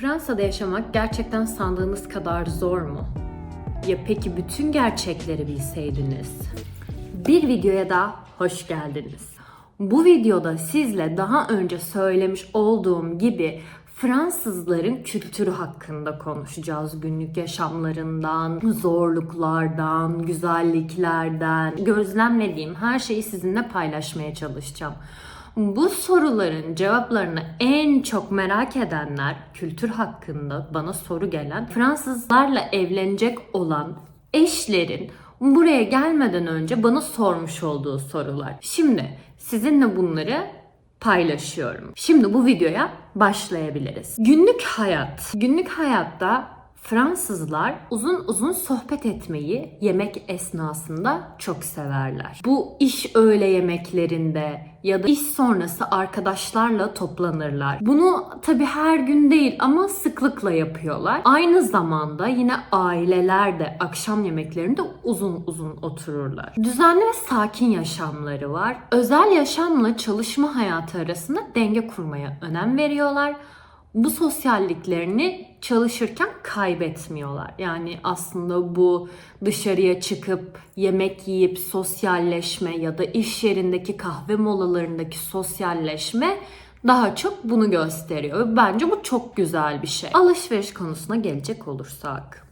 Fransa'da yaşamak gerçekten sandığınız kadar zor mu? Ya peki bütün gerçekleri bilseydiniz? Bir videoya da hoş geldiniz. Bu videoda sizle daha önce söylemiş olduğum gibi Fransızların kültürü hakkında konuşacağız. Günlük yaşamlarından, zorluklardan, güzelliklerden, gözlemlediğim her şeyi sizinle paylaşmaya çalışacağım. Bu soruların cevaplarını en çok merak edenler kültür hakkında bana soru gelen Fransızlarla evlenecek olan eşlerin buraya gelmeden önce bana sormuş olduğu sorular. Şimdi sizinle bunları paylaşıyorum. Şimdi bu videoya başlayabiliriz. Günlük hayat. Günlük hayatta Fransızlar uzun uzun sohbet etmeyi yemek esnasında çok severler. Bu iş öğle yemeklerinde ya da iş sonrası arkadaşlarla toplanırlar. Bunu tabi her gün değil ama sıklıkla yapıyorlar. Aynı zamanda yine aileler de akşam yemeklerinde uzun uzun otururlar. Düzenli ve sakin yaşamları var. Özel yaşamla çalışma hayatı arasında denge kurmaya önem veriyorlar bu sosyalliklerini çalışırken kaybetmiyorlar. Yani aslında bu dışarıya çıkıp yemek yiyip sosyalleşme ya da iş yerindeki kahve molalarındaki sosyalleşme daha çok bunu gösteriyor. Bence bu çok güzel bir şey. Alışveriş konusuna gelecek olursak.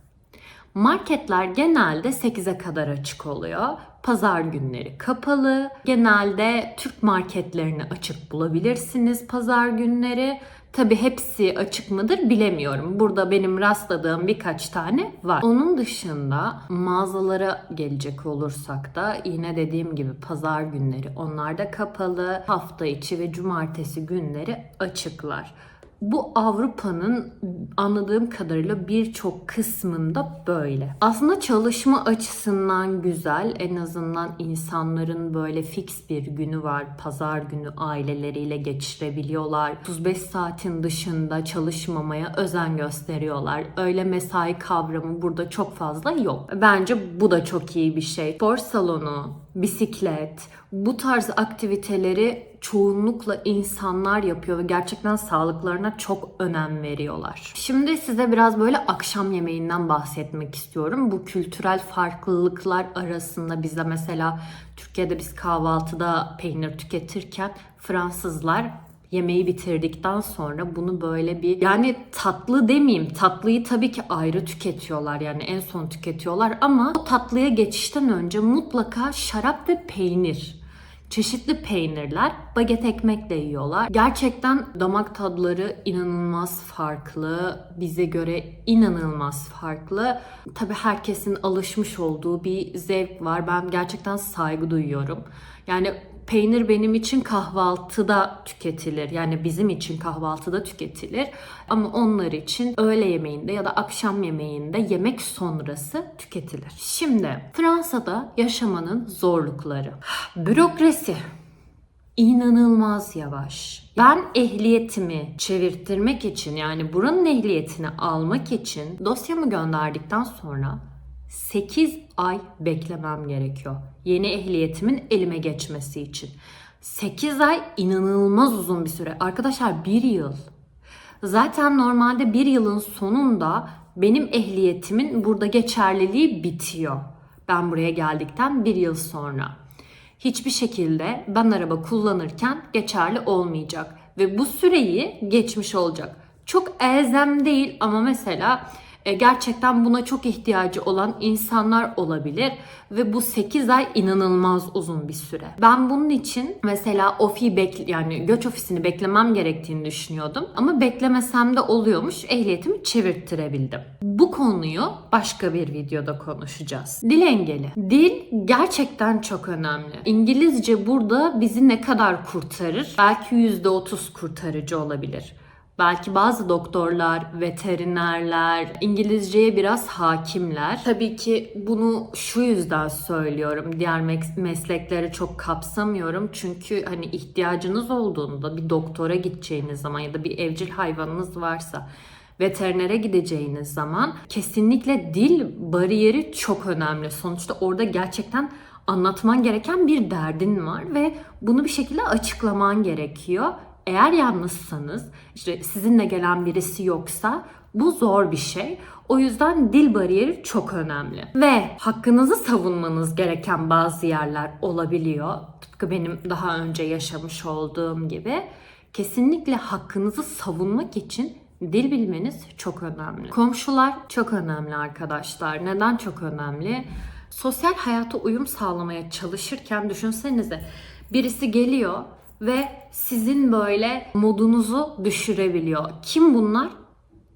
Marketler genelde 8'e kadar açık oluyor. Pazar günleri kapalı. Genelde Türk marketlerini açık bulabilirsiniz pazar günleri. Tabi hepsi açık mıdır bilemiyorum. Burada benim rastladığım birkaç tane var. Onun dışında mağazalara gelecek olursak da yine dediğim gibi pazar günleri onlar da kapalı. Hafta içi ve cumartesi günleri açıklar. Bu Avrupa'nın anladığım kadarıyla birçok kısmında böyle. Aslında çalışma açısından güzel. En azından insanların böyle fix bir günü var. Pazar günü aileleriyle geçirebiliyorlar. 35 saatin dışında çalışmamaya özen gösteriyorlar. Öyle mesai kavramı burada çok fazla yok. Bence bu da çok iyi bir şey. Spor salonu, bisiklet, bu tarz aktiviteleri çoğunlukla insanlar yapıyor ve gerçekten sağlıklarına çok önem veriyorlar. Şimdi size biraz böyle akşam yemeğinden bahsetmek istiyorum. Bu kültürel farklılıklar arasında bize mesela Türkiye'de biz kahvaltıda peynir tüketirken Fransızlar yemeği bitirdikten sonra bunu böyle bir yani tatlı demeyeyim tatlıyı tabii ki ayrı tüketiyorlar yani en son tüketiyorlar ama o tatlıya geçişten önce mutlaka şarap ve peynir çeşitli peynirler, baget ekmekle yiyorlar. Gerçekten damak tadları inanılmaz farklı. Bize göre inanılmaz farklı. Tabii herkesin alışmış olduğu bir zevk var. Ben gerçekten saygı duyuyorum. Yani peynir benim için kahvaltıda tüketilir. Yani bizim için kahvaltıda tüketilir. Ama onlar için öğle yemeğinde ya da akşam yemeğinde yemek sonrası tüketilir. Şimdi Fransa'da yaşamanın zorlukları. Bürokrasi inanılmaz yavaş. Ben ehliyetimi çevirttirmek için yani buranın ehliyetini almak için dosyamı gönderdikten sonra 8 ay beklemem gerekiyor. Yeni ehliyetimin elime geçmesi için. 8 ay inanılmaz uzun bir süre. Arkadaşlar 1 yıl. Zaten normalde 1 yılın sonunda benim ehliyetimin burada geçerliliği bitiyor. Ben buraya geldikten 1 yıl sonra. Hiçbir şekilde ben araba kullanırken geçerli olmayacak ve bu süreyi geçmiş olacak. Çok elzem değil ama mesela gerçekten buna çok ihtiyacı olan insanlar olabilir ve bu 8 ay inanılmaz uzun bir süre. Ben bunun için mesela ofi bek yani göç ofisini beklemem gerektiğini düşünüyordum ama beklemesem de oluyormuş. Ehliyetimi çevirttirebildim. Bu konuyu başka bir videoda konuşacağız. Dil engeli. Dil gerçekten çok önemli. İngilizce burada bizi ne kadar kurtarır? Belki %30 kurtarıcı olabilir. Belki bazı doktorlar, veterinerler İngilizceye biraz hakimler. Tabii ki bunu şu yüzden söylüyorum. Diğer meslekleri çok kapsamıyorum. Çünkü hani ihtiyacınız olduğunda bir doktora gideceğiniz zaman ya da bir evcil hayvanınız varsa veterinere gideceğiniz zaman kesinlikle dil bariyeri çok önemli. Sonuçta orada gerçekten anlatman gereken bir derdin var ve bunu bir şekilde açıklaman gerekiyor eğer yalnızsanız, işte sizinle gelen birisi yoksa bu zor bir şey. O yüzden dil bariyeri çok önemli. Ve hakkınızı savunmanız gereken bazı yerler olabiliyor. Tıpkı benim daha önce yaşamış olduğum gibi. Kesinlikle hakkınızı savunmak için dil bilmeniz çok önemli. Komşular çok önemli arkadaşlar. Neden çok önemli? Sosyal hayata uyum sağlamaya çalışırken düşünsenize birisi geliyor ve sizin böyle modunuzu düşürebiliyor. Kim bunlar?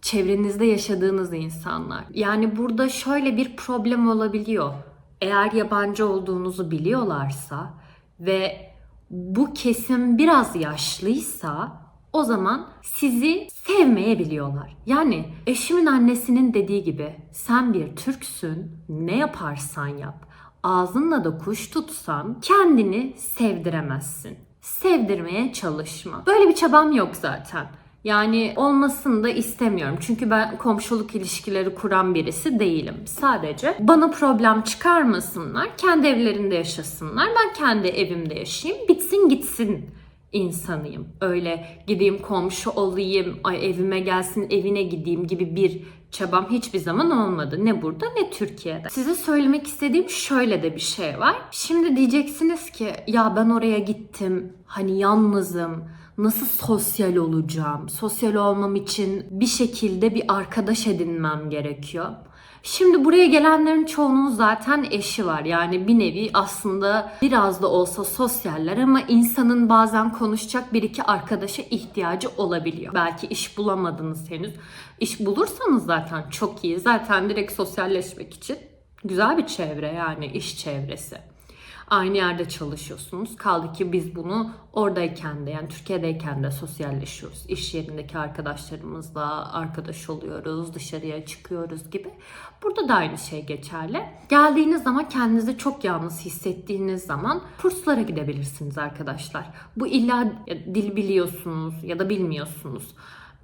çevrenizde yaşadığınız insanlar. Yani burada şöyle bir problem olabiliyor. Eğer yabancı olduğunuzu biliyorlarsa ve bu kesim biraz yaşlıysa o zaman sizi sevmeyebiliyorlar. Yani eşimin annesinin dediği gibi sen bir Türksün ne yaparsan yap ağzınla da kuş tutsan kendini sevdiremezsin. Sevdirmeye çalışma. Böyle bir çabam yok zaten. Yani olmasını da istemiyorum. Çünkü ben komşuluk ilişkileri kuran birisi değilim. Sadece bana problem çıkarmasınlar. Kendi evlerinde yaşasınlar. Ben kendi evimde yaşayayım. Bitsin gitsin insanıyım. Öyle gideyim komşu olayım, ay evime gelsin evine gideyim gibi bir çabam hiçbir zaman olmadı. Ne burada ne Türkiye'de. Size söylemek istediğim şöyle de bir şey var. Şimdi diyeceksiniz ki ya ben oraya gittim. Hani yalnızım nasıl sosyal olacağım? Sosyal olmam için bir şekilde bir arkadaş edinmem gerekiyor. Şimdi buraya gelenlerin çoğunun zaten eşi var. Yani bir nevi aslında biraz da olsa sosyaller ama insanın bazen konuşacak bir iki arkadaşa ihtiyacı olabiliyor. Belki iş bulamadınız henüz. İş bulursanız zaten çok iyi. Zaten direkt sosyalleşmek için güzel bir çevre yani iş çevresi aynı yerde çalışıyorsunuz. Kaldı ki biz bunu oradayken de yani Türkiye'deyken de sosyalleşiyoruz. İş yerindeki arkadaşlarımızla arkadaş oluyoruz, dışarıya çıkıyoruz gibi. Burada da aynı şey geçerli. Geldiğiniz zaman kendinizi çok yalnız hissettiğiniz zaman kurslara gidebilirsiniz arkadaşlar. Bu illa dil biliyorsunuz ya da bilmiyorsunuz.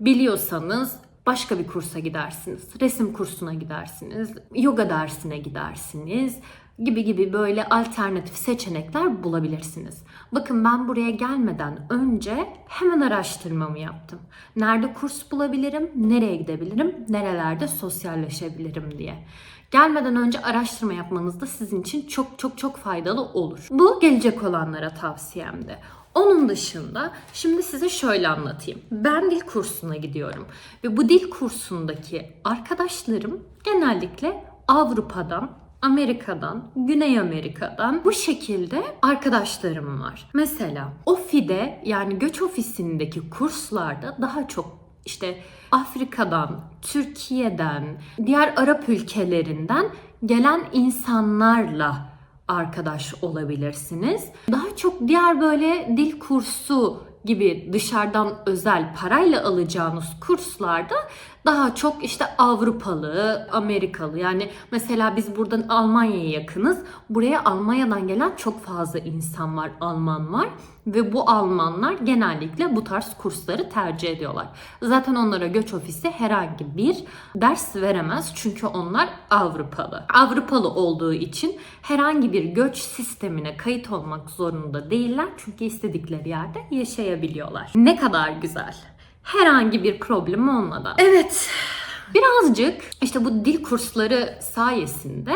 Biliyorsanız başka bir kursa gidersiniz. Resim kursuna gidersiniz. Yoga dersine gidersiniz gibi gibi böyle alternatif seçenekler bulabilirsiniz. Bakın ben buraya gelmeden önce hemen araştırmamı yaptım. Nerede kurs bulabilirim, nereye gidebilirim, nerelerde sosyalleşebilirim diye. Gelmeden önce araştırma yapmanız da sizin için çok çok çok faydalı olur. Bu gelecek olanlara tavsiyemdi. Onun dışında şimdi size şöyle anlatayım. Ben dil kursuna gidiyorum ve bu dil kursundaki arkadaşlarım genellikle Avrupa'dan, Amerika'dan, Güney Amerika'dan bu şekilde arkadaşlarım var. Mesela OFİ'de yani göç ofisindeki kurslarda daha çok işte Afrika'dan, Türkiye'den, diğer Arap ülkelerinden gelen insanlarla arkadaş olabilirsiniz. Daha çok diğer böyle dil kursu gibi dışarıdan özel parayla alacağınız kurslarda daha çok işte Avrupalı, Amerikalı yani mesela biz buradan Almanya'ya yakınız. Buraya Almanya'dan gelen çok fazla insan var, Alman var ve bu Almanlar genellikle bu tarz kursları tercih ediyorlar. Zaten onlara göç ofisi herhangi bir ders veremez çünkü onlar Avrupalı. Avrupalı olduğu için herhangi bir göç sistemine kayıt olmak zorunda değiller çünkü istedikleri yerde yaşayabiliyorlar. Ne kadar güzel herhangi bir problem olmadan. Evet. Birazcık işte bu dil kursları sayesinde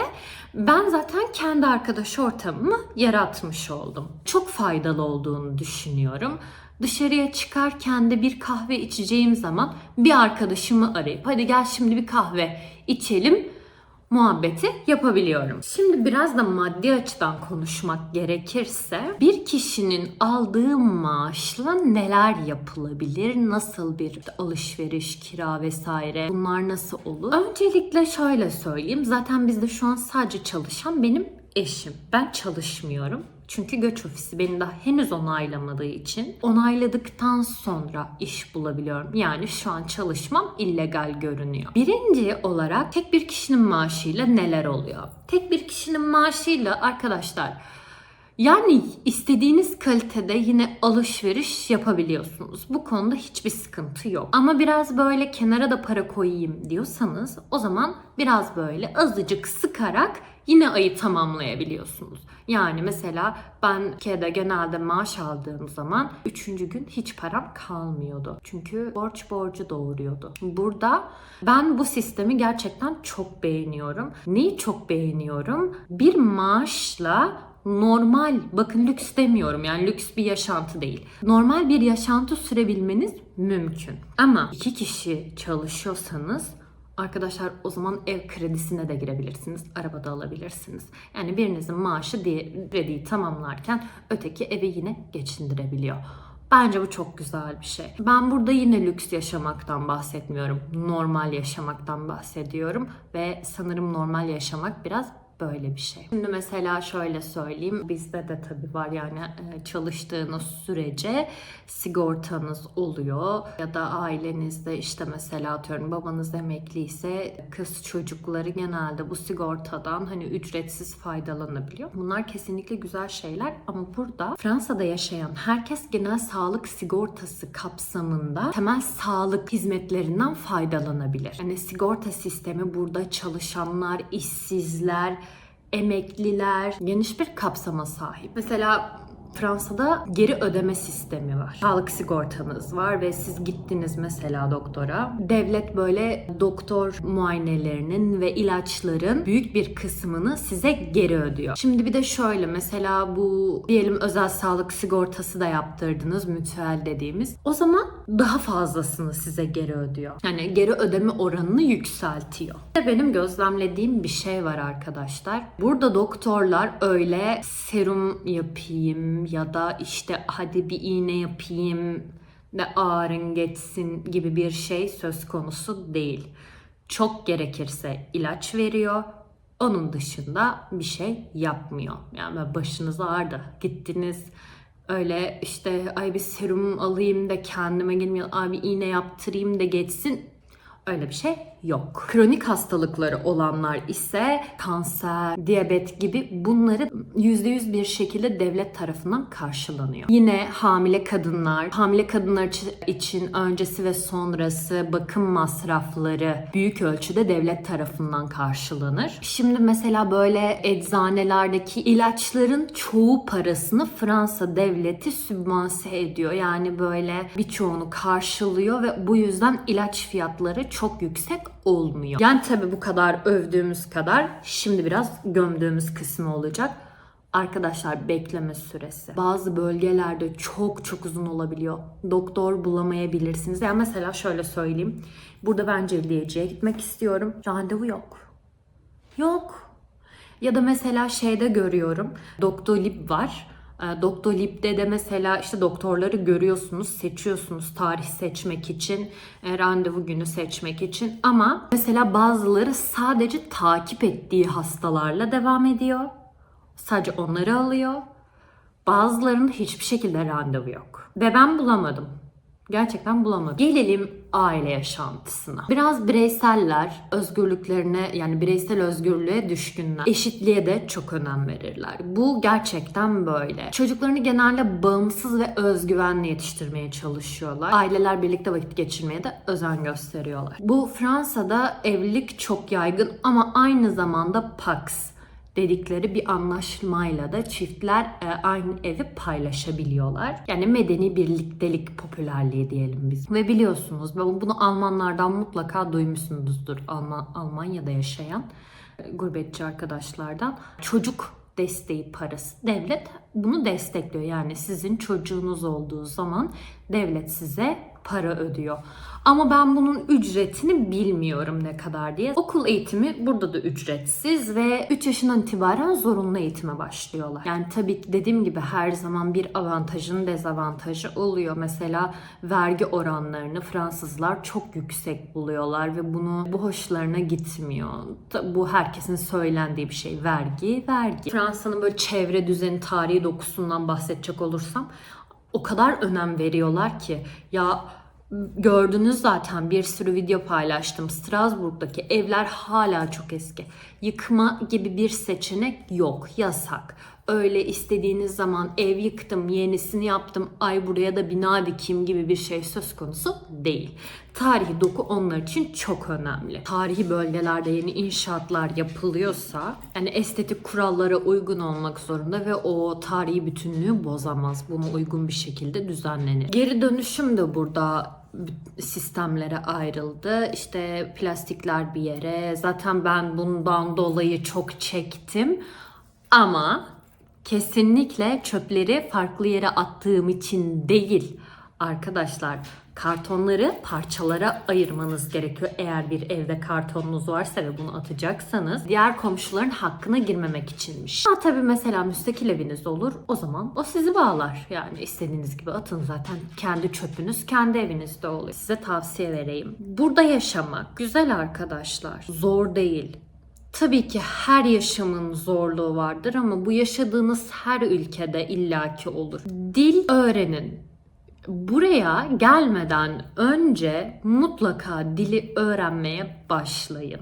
ben zaten kendi arkadaş ortamımı yaratmış oldum. Çok faydalı olduğunu düşünüyorum. Dışarıya çıkarken de bir kahve içeceğim zaman bir arkadaşımı arayıp hadi gel şimdi bir kahve içelim muhabbeti yapabiliyorum. Şimdi biraz da maddi açıdan konuşmak gerekirse bir kişinin aldığı maaşla neler yapılabilir? Nasıl bir alışveriş, kira vesaire bunlar nasıl olur? Öncelikle şöyle söyleyeyim. Zaten bizde şu an sadece çalışan benim eşim. Ben çalışmıyorum. Çünkü göç ofisi beni daha henüz onaylamadığı için onayladıktan sonra iş bulabiliyorum. Yani şu an çalışmam illegal görünüyor. Birinci olarak tek bir kişinin maaşıyla neler oluyor? Tek bir kişinin maaşıyla arkadaşlar Yani istediğiniz kalitede yine alışveriş yapabiliyorsunuz. Bu konuda hiçbir sıkıntı yok. Ama biraz böyle kenara da para koyayım diyorsanız o zaman biraz böyle azıcık sıkarak yine ayı tamamlayabiliyorsunuz. Yani mesela ben Türkiye'de genelde maaş aldığım zaman üçüncü gün hiç param kalmıyordu. Çünkü borç borcu doğuruyordu. Burada ben bu sistemi gerçekten çok beğeniyorum. Neyi çok beğeniyorum? Bir maaşla normal, bakın lüks demiyorum yani lüks bir yaşantı değil. Normal bir yaşantı sürebilmeniz mümkün. Ama iki kişi çalışıyorsanız Arkadaşlar o zaman ev kredisine de girebilirsiniz, arabada alabilirsiniz. Yani birinizin maaşı krediyi tamamlarken öteki evi yine geçindirebiliyor. Bence bu çok güzel bir şey. Ben burada yine lüks yaşamaktan bahsetmiyorum. Normal yaşamaktan bahsediyorum ve sanırım normal yaşamak biraz böyle bir şey. Şimdi mesela şöyle söyleyeyim. Bizde de tabii var yani e, çalıştığınız sürece sigortanız oluyor. Ya da ailenizde işte mesela atıyorum babanız emekliyse kız çocukları genelde bu sigortadan hani ücretsiz faydalanabiliyor. Bunlar kesinlikle güzel şeyler ama burada Fransa'da yaşayan herkes genel sağlık sigortası kapsamında temel sağlık hizmetlerinden faydalanabilir. Yani sigorta sistemi burada çalışanlar, işsizler, emekliler geniş bir kapsama sahip. Mesela Fransa'da geri ödeme sistemi var. Sağlık sigortanız var ve siz gittiniz mesela doktora. Devlet böyle doktor muayenelerinin ve ilaçların büyük bir kısmını size geri ödüyor. Şimdi bir de şöyle mesela bu diyelim özel sağlık sigortası da yaptırdınız mütüel dediğimiz. O zaman daha fazlasını size geri ödüyor. Yani geri ödeme oranını yükseltiyor. De benim gözlemlediğim bir şey var arkadaşlar. Burada doktorlar öyle serum yapayım ya da işte hadi bir iğne yapayım de ağrın geçsin gibi bir şey söz konusu değil. Çok gerekirse ilaç veriyor. Onun dışında bir şey yapmıyor. Yani başınız ağrıdı. Gittiniz öyle işte ay bir serum alayım da kendime gelmiyor. Abi iğne yaptırayım da geçsin. Öyle bir şey yok. Kronik hastalıkları olanlar ise kanser, diyabet gibi bunları %100 bir şekilde devlet tarafından karşılanıyor. Yine hamile kadınlar, hamile kadınlar için öncesi ve sonrası bakım masrafları büyük ölçüde devlet tarafından karşılanır. Şimdi mesela böyle eczanelerdeki ilaçların çoğu parasını Fransa devleti sübvanse ediyor. Yani böyle birçoğunu karşılıyor ve bu yüzden ilaç fiyatları çok yüksek olmuyor. Yani tabi bu kadar övdüğümüz kadar şimdi biraz gömdüğümüz kısmı olacak. Arkadaşlar bekleme süresi. Bazı bölgelerde çok çok uzun olabiliyor. Doktor bulamayabilirsiniz. Yani mesela şöyle söyleyeyim. Burada ben cildiyeciye gitmek istiyorum. Randevu yok. Yok. Ya da mesela şeyde görüyorum. Doktorlib var. E, Doktorlib'de de mesela işte doktorları görüyorsunuz, seçiyorsunuz tarih seçmek için, e, randevu günü seçmek için. Ama mesela bazıları sadece takip ettiği hastalarla devam ediyor. Sadece onları alıyor. Bazılarının hiçbir şekilde randevu yok. Ve ben bulamadım. Gerçekten bulamadım. Gelelim aile yaşantısına. Biraz bireyseller, özgürlüklerine yani bireysel özgürlüğe düşkünler. Eşitliğe de çok önem verirler. Bu gerçekten böyle. Çocuklarını genelde bağımsız ve özgüvenli yetiştirmeye çalışıyorlar. Aileler birlikte vakit geçirmeye de özen gösteriyorlar. Bu Fransa'da evlilik çok yaygın ama aynı zamanda Pax dedikleri bir anlaşmayla da çiftler e, aynı evi paylaşabiliyorlar. Yani medeni birliktelik popülerliği diyelim biz. Ve biliyorsunuz bunu Almanlardan mutlaka duymuşsunuzdur. Alman, Almanya'da yaşayan e, gurbetçi arkadaşlardan. Çocuk desteği parası. Devlet bunu destekliyor. Yani sizin çocuğunuz olduğu zaman devlet size para ödüyor. Ama ben bunun ücretini bilmiyorum ne kadar diye. Okul eğitimi burada da ücretsiz ve 3 yaşından itibaren zorunlu eğitime başlıyorlar. Yani tabii ki dediğim gibi her zaman bir avantajın dezavantajı oluyor. Mesela vergi oranlarını Fransızlar çok yüksek buluyorlar ve bunu bu hoşlarına gitmiyor. Bu herkesin söylendiği bir şey. Vergi, vergi. Fransa'nın böyle çevre düzeni, tarihi dokusundan bahsedecek olursam o kadar önem veriyorlar ki ya gördünüz zaten bir sürü video paylaştım. Strasbourg'daki evler hala çok eski. Yıkma gibi bir seçenek yok, yasak. Öyle istediğiniz zaman ev yıktım, yenisini yaptım, ay buraya da bina dikeyim gibi bir şey söz konusu değil. Tarihi doku onlar için çok önemli. Tarihi bölgelerde yeni inşaatlar yapılıyorsa yani estetik kurallara uygun olmak zorunda ve o tarihi bütünlüğü bozamaz. Buna uygun bir şekilde düzenlenir. Geri dönüşüm de burada sistemlere ayrıldı. İşte plastikler bir yere. Zaten ben bundan dolayı çok çektim. Ama kesinlikle çöpleri farklı yere attığım için değil. Arkadaşlar kartonları parçalara ayırmanız gerekiyor. Eğer bir evde kartonunuz varsa ve bunu atacaksanız diğer komşuların hakkına girmemek içinmiş. Ha tabii mesela müstakil eviniz olur. O zaman o sizi bağlar. Yani istediğiniz gibi atın zaten. Kendi çöpünüz kendi evinizde oluyor. Size tavsiye vereyim. Burada yaşamak güzel arkadaşlar. Zor değil. Tabii ki her yaşamın zorluğu vardır ama bu yaşadığınız her ülkede illaki olur. Dil öğrenin. Buraya gelmeden önce mutlaka dili öğrenmeye başlayın.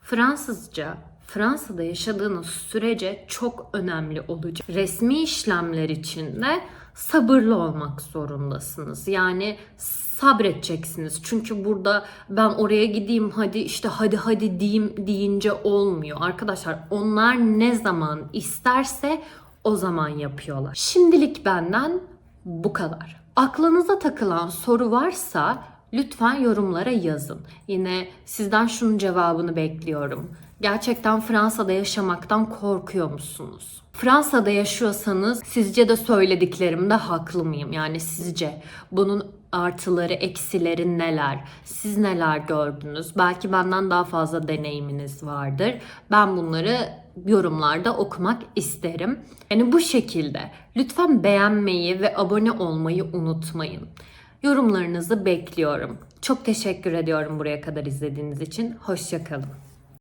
Fransızca Fransa'da yaşadığınız sürece çok önemli olacak. Resmi işlemler için de sabırlı olmak zorundasınız. Yani sabredeceksiniz. Çünkü burada ben oraya gideyim hadi işte hadi hadi diyeyim deyince olmuyor. Arkadaşlar onlar ne zaman isterse o zaman yapıyorlar. Şimdilik benden bu kadar. Aklınıza takılan soru varsa lütfen yorumlara yazın. Yine sizden şunun cevabını bekliyorum. Gerçekten Fransa'da yaşamaktan korkuyor musunuz? Fransa'da yaşıyorsanız sizce de söylediklerimde haklı mıyım? Yani sizce bunun artıları, eksileri neler? Siz neler gördünüz? Belki benden daha fazla deneyiminiz vardır. Ben bunları yorumlarda okumak isterim. Yani bu şekilde. Lütfen beğenmeyi ve abone olmayı unutmayın. Yorumlarınızı bekliyorum. Çok teşekkür ediyorum buraya kadar izlediğiniz için. Hoşçakalın.